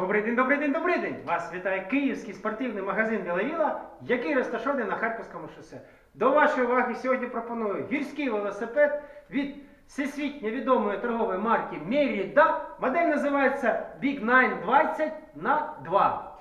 Добрий день, добрий день, добрий день! Вас вітає київський спортивний магазин Вілавіла, який розташований на Харківському шосе. До вашої уваги сьогодні пропоную гірський велосипед від всесвітньо відомої торгової марки Merida. Модель називається Big 920 на 2.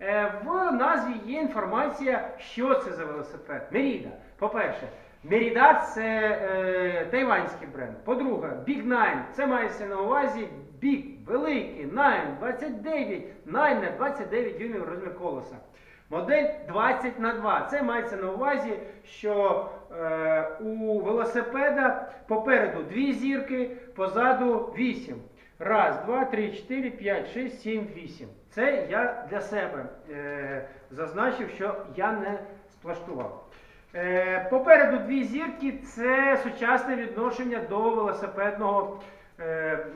Е, В назві є інформація, що це за велосипед. Merida. По-перше, Merida – це е, тайванський бренд. По-друге, Big 9 це мається на увазі Big, великий, 9, 29, 9 29 дюймів розмір колеса. Модель 20 на 2. Це мається на увазі, що е, у велосипеда попереду дві зірки, позаду 8. Раз, два, три, чотири, п'ять, шість, сім, вісім. Це я для себе е, зазначив, що я не сплаштував. Е, попереду дві зірки це сучасне відношення до велосипедного е,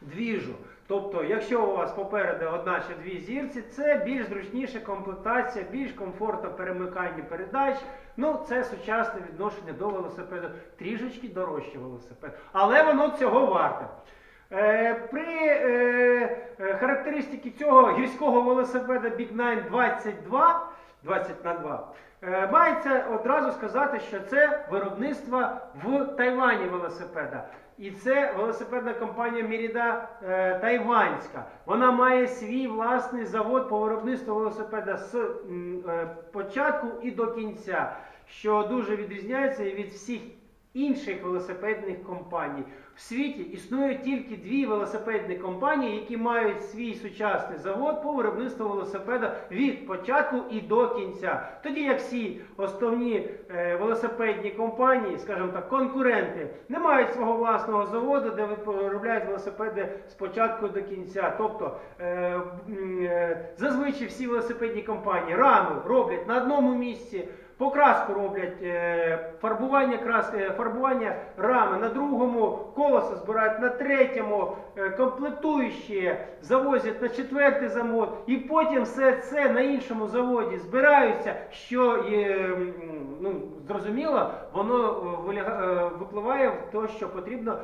двіжу. Тобто, якщо у вас попереду одна чи дві зірці, це більш зручніша комплектація, більш комфортно перемикання передач. Ну, це сучасне відношення до велосипеду, трішечки дорожче велосипед. Але воно цього варте. Е, При характеристиці цього гірського велосипеда Big 9 22, 20 на 2, е, мається одразу сказати, що це виробництво в Тайвані велосипеда. І це велосипедна компанія Міріда е, Тайванська. Вона має свій власний завод по виробництву велосипеда з е, початку і до кінця, що дуже відрізняється від всіх інших велосипедних компаній. В світі існує тільки дві велосипедні компанії, які мають свій сучасний завод по виробництву велосипеда від початку і до кінця. Тоді як всі основні е, велосипедні компанії, скажімо так, конкуренти, не мають свого власного заводу, де виробляють велосипеди з початку до кінця. Тобто е, е, зазвичай всі велосипедні компанії рами роблять на одному місці. Покраску роблять е, фарбування краски, е, фарбування рами на другому, колеса збирають на третьому, е, комплектуючі завозять на четвертий завод, і потім все це на іншому заводі збираються, що ну, зрозуміло, воно випливає в те, що потрібно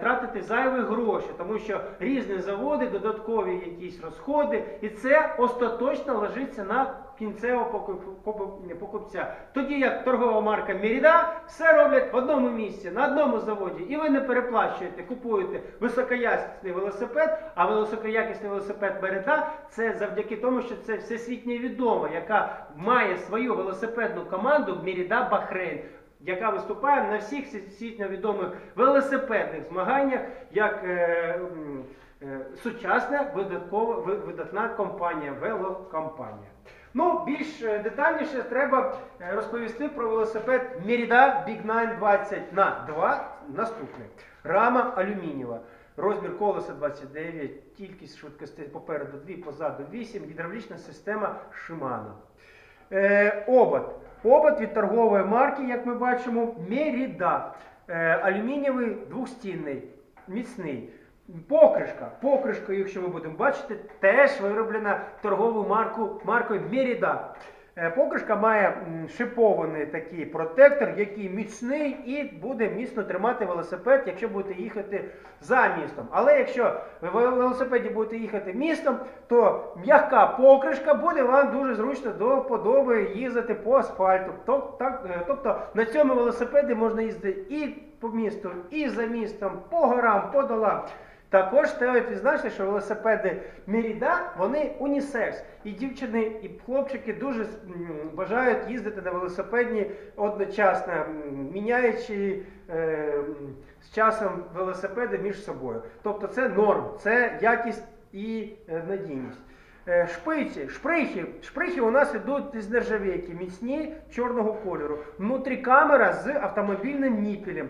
тратити зайві гроші, тому що різні заводи, додаткові якісь розходи, і це остаточно ложиться на кінцевого покуп- покуп- покупця. Тоді як торгова марка Merida все роблять в одному місці, на одному заводі, і ви не переплачуєте, купуєте високоякісний велосипед, а високоякісний велосипед Merida це завдяки тому, що це всесвітньо відома, яка має свою велосипедну команду Merida Bahrain. Яка виступає на всіх всесвітньо відомих велосипедних змаганнях як е, е, сучасна видаткова видатна компанія, велокомпанія. Ну, більш е, детальніше треба е, розповісти про велосипед Merida Big 920 на 2. Наступний. Рама алюмінієва. Розмір колеса 29, кількість швидкостей попереду 2, позаду 8, гідравлічна система Shimano. Е, обод. Обод від торгової марки, як ми бачимо, Merida. Е, алюмінієвий двохстінний, міцний. Покришка. Покришка, якщо ми будемо бачити, теж вироблена торговою марку, маркою Merida. Е, Покришка має шипований такий протектор, який міцний і буде міцно тримати велосипед, якщо будете їхати за містом. Але якщо ви в велосипеді будете їхати містом, то м'яка покришка буде вам дуже зручно до вподоби їздити по асфальту. Е, Тобто на цьому велосипеді можна їздити і по місту, і за містом, по горам, по долам. Також стоїть відзначити, що велосипеди Merida, вони унісекс. І дівчини, і хлопчики дуже бажають їздити на велосипедні одночасно, міняючи е, з часом велосипеди між собою. Тобто це норм, це якість і е, надійність. Е, Шпиці, шприхи. Шприхи у нас йдуть з нержавійки, міцні чорного кольору. Внутрі камера з автомобільним ніпелем.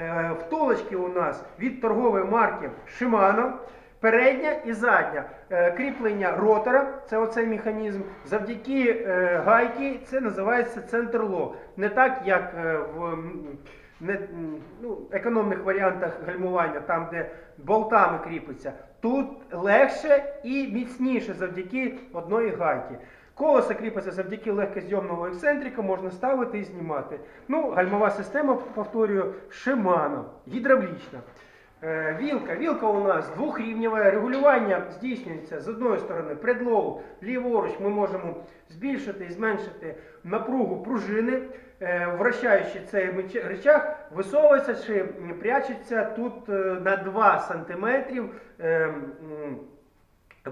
Е, Втулочки у нас від торгової марки Shimano. Передня і задня Е, кріплення ротора, це оцей механізм. Завдяки е, гайки це називається центрлок. Не так, як в не, ну, економних варіантах гальмування, там де болтами кріпиться. Тут легше і міцніше завдяки одної гайки. Колесо кріпиться завдяки легкозйомного ексцентрика, можна ставити і знімати. Ну, гальмова система, повторюю, Shimano, гідравлічна. Е, Вілка. Вілка у нас двохрівнєва. Регулювання здійснюється з одної сторони предлоу, ліворуч ми можемо збільшити і зменшити напругу пружини. Е, Вращаючи цей рычаг, висовується чи прячеться тут е, на 2 см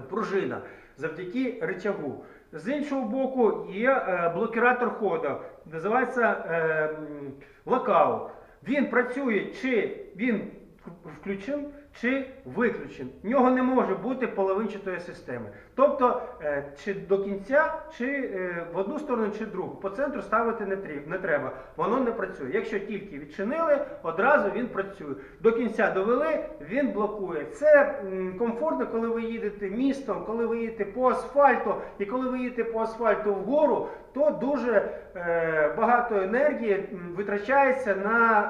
пружина завдяки рычагу. З іншого боку є е, блокіратор ходу, називається локал. Він працює, чи він включен, чи виключен. В нього не може бути половинчатої системи. Тобто, е, чи до кінця, чи е, в одну сторону, чи в другу. По центру ставити не треба. Воно не працює. Якщо тільки відчинили, одразу він працює. До кінця довели, він блокує. Це комфортно, коли ви їдете містом, коли ви їдете по асфальту, і коли ви їдете по асфальту вгору, то дуже е, багато енергії витрачається на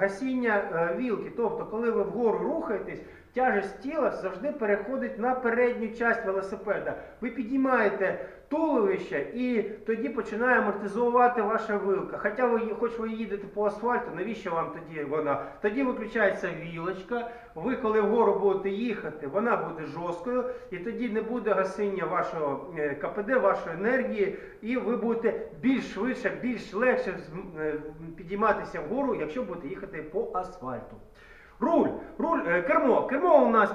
гасіння вілки. Тобто, коли ви вгору рухаєтесь, тяжесть тіла завжди переходить на передню часть велосипеда. Ви підіймаєте туловище і тоді починає амортизувати ваша вилка. Хоча ви, хоч ви їдете по асфальту, навіщо вам тоді вона? Тоді виключається вілочка. Ви, коли вгору будете їхати, вона буде жорсткою, і тоді не буде гасіння вашого е, КПД, вашої енергії, і ви будете більш швидше, більш легше е, підійматися вгору, якщо будете їхати по асфальту. Руль, руль, е, кермо. Кермо у нас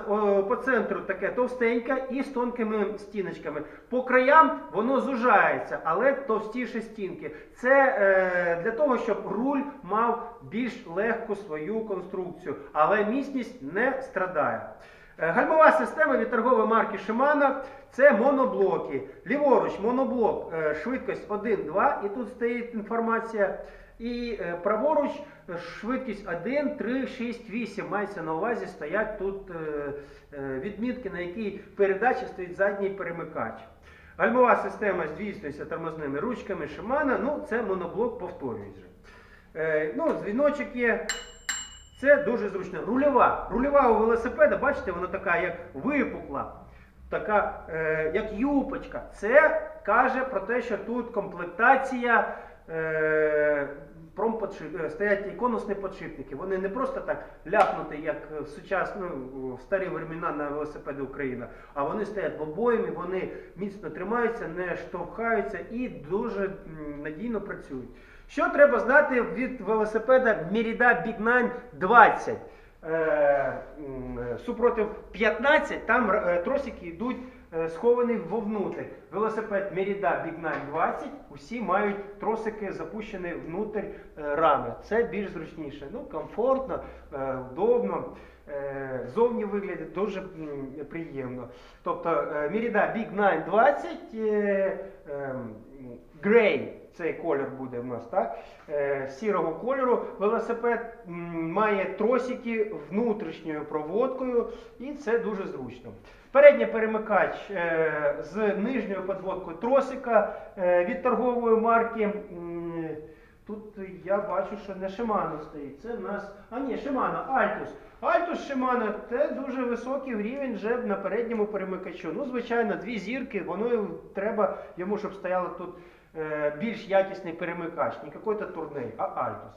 по центру таке товстеньке і з тонкими стіночками. По краям воно зужається, але товстіше стінки. Це е, для того, щоб руль мав більш легку свою конструкцію, але міцність не страдає. Е, Гальмова система від торгової марки Shimano це моноблоки. Ліворуч моноблок, е, швидкість 1-2, і тут стоїть інформація. І е, праворуч е, швидкість 1, 3, 6, 8. Мається на увазі стоять тут е, відмітки, на якій передачі стоїть задній перемикач. Гальмова система здійснюється тормозними ручками Shimano, ну це моноблок. Е, ну, дзвіночок є. Це дуже зручно. Рульова. Рульова у велосипеда, бачите, вона така як випукла, така як юпочка. Це каже про те, що тут комплектація. Е, е, стоять і конусні подшипники. Вони не просто так ляпнуті, як в сучасну в старі времена на велосипеди Україна, а вони стоять в обоймі, вони міцно тримаються, не штовхаються і дуже надійно працюють. Що треба знати від велосипеда Merida Big 9 20? Е, супротив 15, там тросики йдуть е, сховані вовнутрь. Велосипед Merida Big 9 20, усі мають тросики запущені внутрь е, рами. Це більш зручніше. Ну, комфортно, удобно. Е, Зовні виглядить дуже приємно. Тобто Merida Big 9 20 е, ем, Grey, цей колір буде в нас, так? Сірого кольору. Велосипед має тросики внутрішньою проводкою, і це дуже зручно. Передній перемикач е, з нижньою подводкою тросика е, від торгової марки. Тут я бачу, що не Shimano стоїть. Це в нас. А ні, Shimano, Altus. Altus Shimano це дуже високий рівень вже на передньому перемикачу. Ну, звичайно, дві зірки, воно треба йому, щоб стояло тут е, більш якісний перемикач, не якийсь турней, а Altus.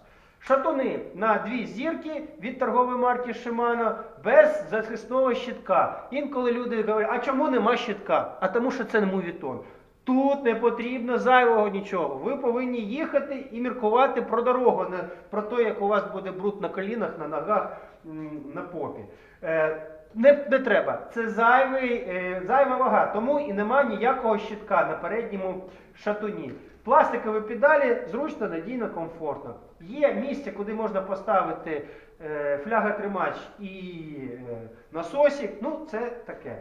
Шатуни на дві зірки від торгової марки Шимано без захисного щитка. Інколи люди говорять, а чому нема щитка? А тому що це не мувітон. Тут не потрібно зайвого нічого. Ви повинні їхати і міркувати про дорогу, не про те, як у вас буде бруд на колінах, на ногах, на попі. Не, не треба. Це зайвий, е, зайва вага, тому і нема ніякого щитка на передньому шатуні. Пластикові педалі зручно, надійно, комфортно. Є місце, куди можна поставити е, фляга-тримач і е, насосик. Ну, це таке.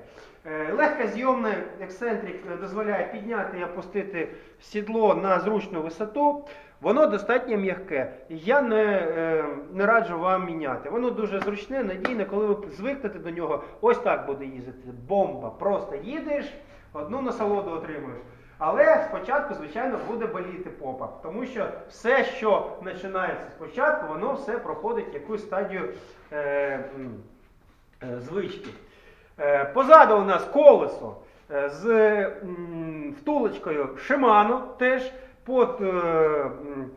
Е, Легкозйомний ексцентрик е, дозволяє підняти і опустити сідло на зручну висоту. Воно достатньо м'яке. І Я не, е, не раджу вам міняти. Воно дуже зручне, надійне, коли ви звикнете до нього, ось так буде їздити. Бомба. Просто їдеш, одну насолоду отримуєш. Але спочатку, звичайно, буде боліти попа. Тому що все, що починається спочатку, воно все проходить якусь стадію е, е, звички. Е, Позаду у нас колесо е, з м, втулочкою Shimano теж під е,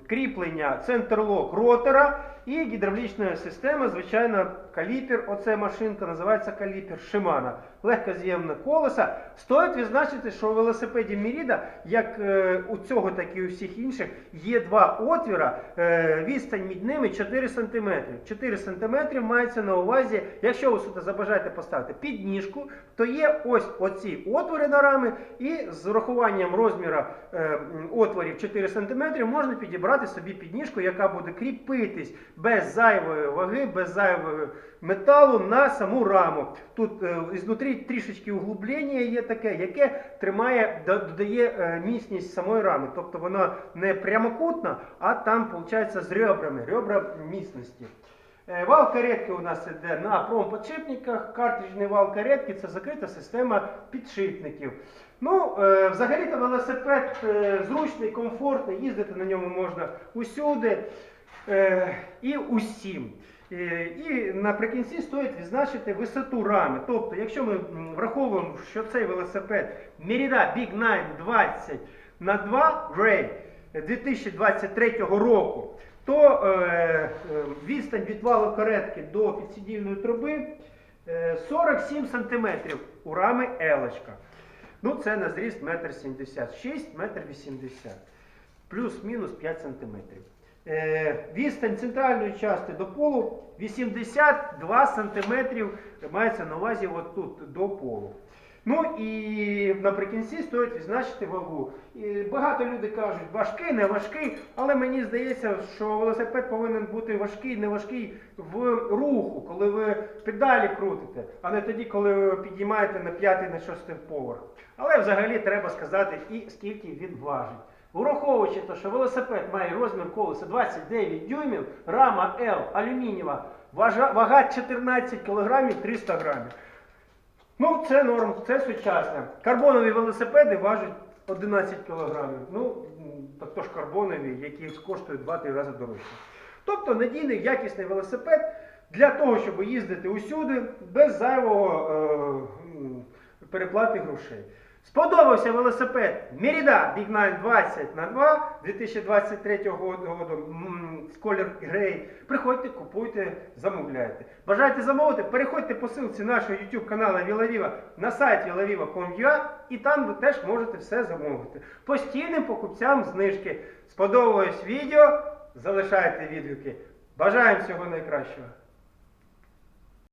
кріплення центрлок ротора І гідравлічна система, звичайно, каліпер, оце машинка, називається каліпер Шимана. Легкоз'ємне колесо. Стоїть відзначити, що у велосипеді Міріда, як е, у цього, так і у всіх інших, є два отвіра, е, відстань між ними 4 см. 4 см мається на увазі, якщо ви сюди забажаєте поставити підніжку, то є ось оці отвори на рами, і з урахуванням розміру е, отворів 4 см можна підібрати собі підніжку, яка буде кріпитись без зайвої ваги, без зайвого металу на саму раму. Тут е, ізнутрі трішечки углублення є таке, яке тримає, додає е, міцність самої рами. Тобто вона не прямокутна, а там, виходить, з ребрами, ребра міцності. Е, Вал каретки у нас йде на промподшипниках. Картриджний вал каретки це закрита система підшипників. Ну, взагалі-то велосипед зручний, комфортний, їздити на ньому можна усюди і усім. Е, І наприкінці стоїть відзначити висоту рами. Тобто, якщо ми враховуємо, що цей велосипед Merida Big 9 20 на 2 Grey 2023 року, то е, е, відстань від валу каретки до підсидільної труби е, 47 см у рами Елочка. Ну, це на зріст 1,76 м, 1,80 м. Плюс-мінус 5 см. Е, відстань центральної частини до полу 82 см мається на увазі от тут до полу. Ну і наприкінці стоїть відзначити вагу. І багато людей кажуть, важкий, не важкий, але мені здається, що велосипед повинен бути важкий, не важкий в руху, коли ви педалі крутите, а не тоді, коли ви підіймаєте на п'ятий, на шостий поверх. Але взагалі треба сказати і скільки він важить. Ураховуючи те, що велосипед має розмір колеса 29 дюймів, рама L алюмінієва, вага 14 кг 300 грамів. Ну, це норм, це сучасне. Карбонові велосипеди важать 11 кг. Ну, м, так то ж карбонові, які коштують 2-3 рази дорожче. Тобто надійний якісний велосипед для того, щоб їздити усюди без зайвого е, переплати грошей. Сподобався велосипед Merida Big 9 20 на 2 2023 року з колір грей. Приходьте, купуйте, замовляйте. Бажаєте замовити? Переходьте по ссылці нашого YouTube каналу Вілавіва на сайт vilaviva.com.ua і там ви теж можете все замовити. Постійним покупцям знижки. Сподобалось відео? Залишайте відгуки. Бажаємо всього найкращого.